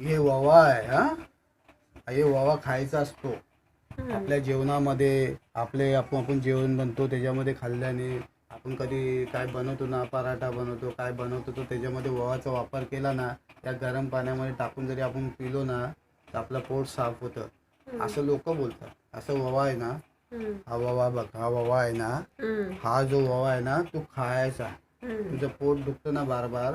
हे ववा आहे हा? हे ववा खायचा असतो. आपल्या जेवणामध्ये आपले आपण आपण जेवण बनतो त्याच्यामध्ये खाल्ल्याने आपण कधी काय बनवतो ना पराठा बनवतो काय बनवतो तो त्याच्यामध्ये ओवाचा वापर केला ना त्या गरम पाण्यामध्ये टाकून जरी आपण पिलो ना तर आपलं पोट साफ होतं. असं लोक बोलतात. असं ववा आहे ना. हा ववा बघ हा ववा आहे ना. हा जो ववा आहे ना तो खायचा. तुझं पोट दुखतं ना बार बार?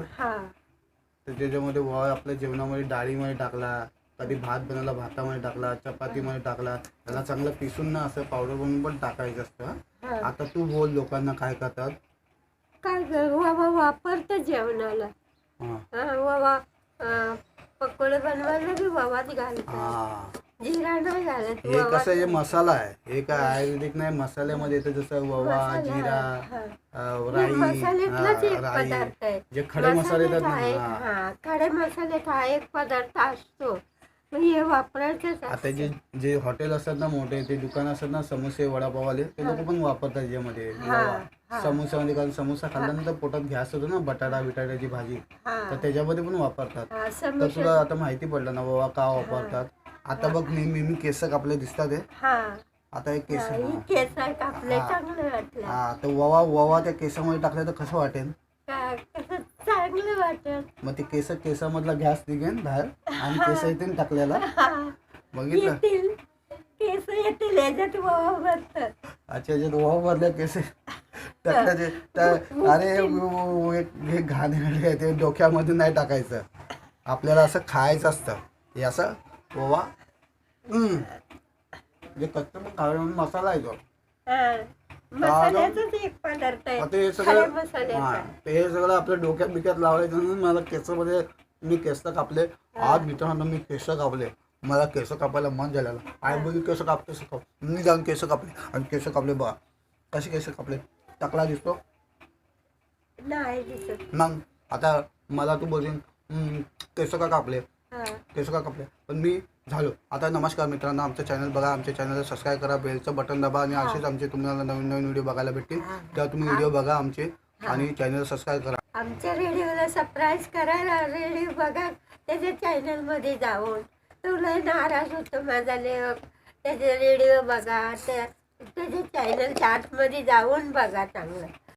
तर त्याच्यामध्ये ववा आपल्या जेवणामध्ये डाळीमध्ये टाकला कधी भात बनवला भातामध्ये टाकला चपातीमध्ये टाकला त्याला चांगलं पिसून ना असं पावडर बनवून पण टाकायचं असतं. आता तू बोल लोकांना काय करतात. काय बाबा वापरतं जेवणाला. हा. अं, पकोडे बनवायला बी घालतात. हा. हे कसं हे मसाला आहे. हे काय आयुर्वेदिक नाही मसाल्यामध्ये येतं जसं ववा मसाला, जिरा राई राई. जे खडे मसाले येतात ना खडे मसाल्यात हा एक पदार्थ असतो. हे वापरायचंच आता जे. जे हॉटेल असतात ना मोठे ते दुकान असतात ना समोसे वडापाववाले ते लोक पण वापरतात. हा. समोस्यामध्ये कारण समोसा खाल्ल्यानंतर पोटात गॅस होतो ना बटाटा बिटाट्याची भाजी. तर त्याच्यामध्ये पण वापरतात. तर तुला आता माहिती पडलं ना बाबा का वापरतात? आता बघ नेहमी मी केस कापले दिसतात हे. हा. आता एक केस हा, केस कापले हा. चांगलं वाटलं. हा तर ववा ववा त्या केसामध्ये टाकलं तर कसं वाटेल? काय कसं चांगलं वाटत मग ते केस केसामधला गॅस निघेन बाहेर आणि केस येतील टाकलेला बघितलं? येतील. केस येतील याच्यात वापरतात अच्छा याच्यात ववा भरल्या केस टाकल्याचे तर अरे वो- वो- एक हे घाणेरडे आहे ते डोक्यामध्ये नाही टाकायचं. आपल्याला असं खायचं असतं. हे असं ओवा हम्म. जे कच्चं पण खावे म्हणून मसाला आहे तो. हा. मसाल्याचाच एक पदार्थ आहे. आता हे सगळं मसाल्याचा. हा ते हे सगळं आपल्या डोक्यात बिक्यात लावायचं म्हणून मला केसामध्ये मी केस कापले. आज मित्रांनो मी केस कापले. मला केस कापायला मन झालेलं. आई बोली केस काप केस काप. मी जाऊन केस कापले. आणि केस कापले बघा. कसे केस कापले? टकला दिसतो? नाही दिसत. मग आता मला तू "हम्म, केस का कापले? केस का कापले? पण मी झालो. आता नमस्कार मित्रांनो आमचं चॅनल बघा. आमच्या चॅनलला सबस्क्राईब करा बेलचं बटन दाबा आणि असेच आमचे तुम्हाला नवीन नवीन व्हिडिओ बघायला भेटतील. तेव्हा तुम्ही व्हिडिओ बघा आमचे आणि चॅनल सबस्क्राईब करा. आमच्या रेडिओला सरप्राईज करायला रेडिओ बघा. त्याच्या चॅनलमध्ये जाऊन तुला नाराज होतो माझा लेख त्याचे रेडिओ बघा. त्या त्याच्या चॅनलच्या आतमध्ये जाऊन बघा चांगलं.